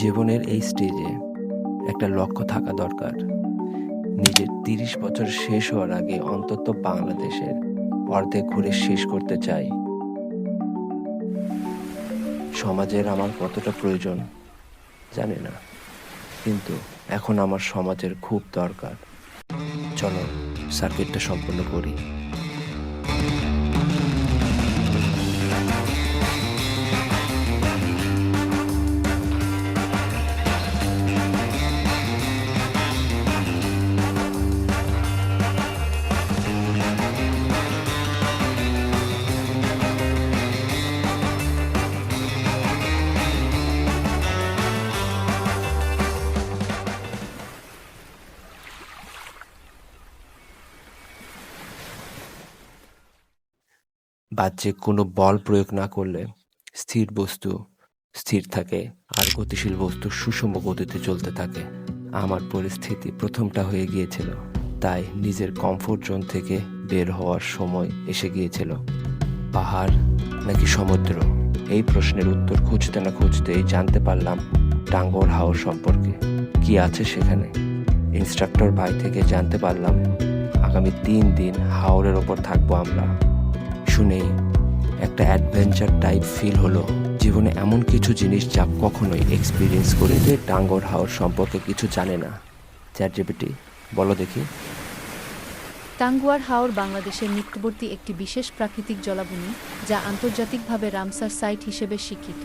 জীবনের এই স্টেজে একটা লক্ষ্য থাকা দরকার। নিজের তিরিশ বছর শেষ হওয়ার আগে অন্তত বাংলাদেশের অর্ধেক ঘুরে শেষ করতে চাই। সমাজের আমার কতটা প্রয়োজন জানি না, কিন্তু এখন আমার সমাজের খুব দরকার। চলো সার্কিটটা সম্পন্ন করি। বাহ্যিক কোনো বল প্রয়োগ না করলে স্থির বস্তু স্থির থাকে আর গতিশীল বস্তু সুষম গতিতে চলতে থাকে। আমার পরিস্থিতি প্রথমটা হয়ে গিয়েছিল, তাই নিজের কমফোর্ট জোন থেকে বের হওয়ার সময় এসে গিয়েছিল। পাহাড় নাকি সমুদ্র? এই প্রশ্নের উত্তর খুঁজতে না খুঁজতেই জানতে পারলাম টাঙ্গর হাওর সম্পর্কে। কি আছে সেখানে? ইনস্ট্রাক্টর ভাই থেকে জানতে পারলাম, আগামী তিন দিন হাওরের ওপর থাকব আমরা। শুনেই একটা অ্যাডভেঞ্চার টাইপ ফিল হলো। জীবনে এমন কিছু জিনিস যা কখনোই এক্সপিরিয়েন্স করে যে টাঙ্গর হাওর সম্পর্কে কিছু জানে না। চ্যাট জিপিটি বলো দেখি। টাঙ্গুয়ার হাওর বাংলাদেশের নিকটবর্তী একটি বিশেষ প্রাকৃতিক জলাভূমি যা আন্তর্জাতিকভাবে রামসার সাইট হিসেবে স্বীকৃত।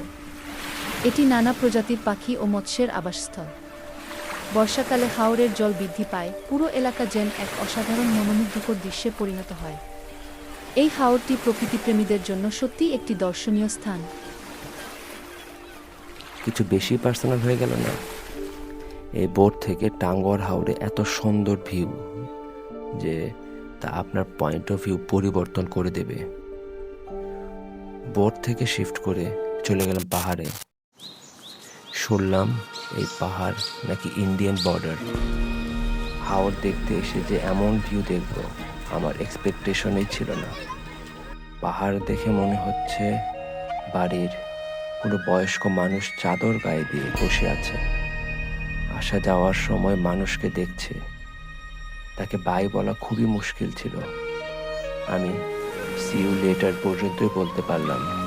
এটি নানা প্রজাতির পাখি ও মৎস্যের আবাসস্থল। বর্ষাকালে হাওরের জল বৃদ্ধি পায়, পুরো এলাকা যেন এক অসাধারণ মনোমুগ্ধকর দৃশ্যে পরিণত হয়। এই হাওরটি প্রকৃতিপ্রেমীদের জন্য সত্যি একটি দর্শনীয় স্থান। কিছু বেশি পার্সোনাল হয়ে গেল না? এই বোট থেকে টাঙ্গর হাওরে এত সুন্দর ভিউ যে তা আপনার পয়েন্ট অফ ভিউ পরিবর্তন করে দেবে। বোট থেকে শিফট করে চলে গেলাম পাহাড়ে। শুনলাম এই পাহাড় নাকি ইন্ডিয়ান বর্ডার হাওর দেখতে এসে যে এমন ভিউ দেখব। আমার এক্সপেকটেশনই ছিল না। পাহাড় দেখে মনে হচ্ছে বাড়ির কোনো বয়স্ক মানুষ চাদর গায়ে দিয়ে বসে আছে। আসা যাওয়ার সময় মানুষকে দেখছে। তাকে বাই বলা খুবই মুশকিল ছিল। আমি সিউ লেটার পর্যন্তই বলতে পারলাম।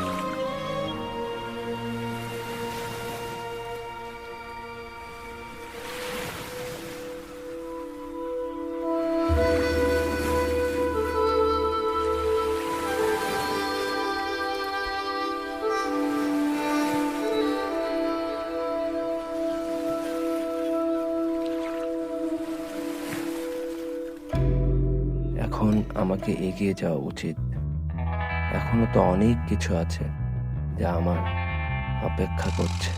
এখন আমাকে এগিয়ে যাওয়া উচিত। এখনও তো অনেক কিছু আছে যা আমার অপেক্ষা করছে।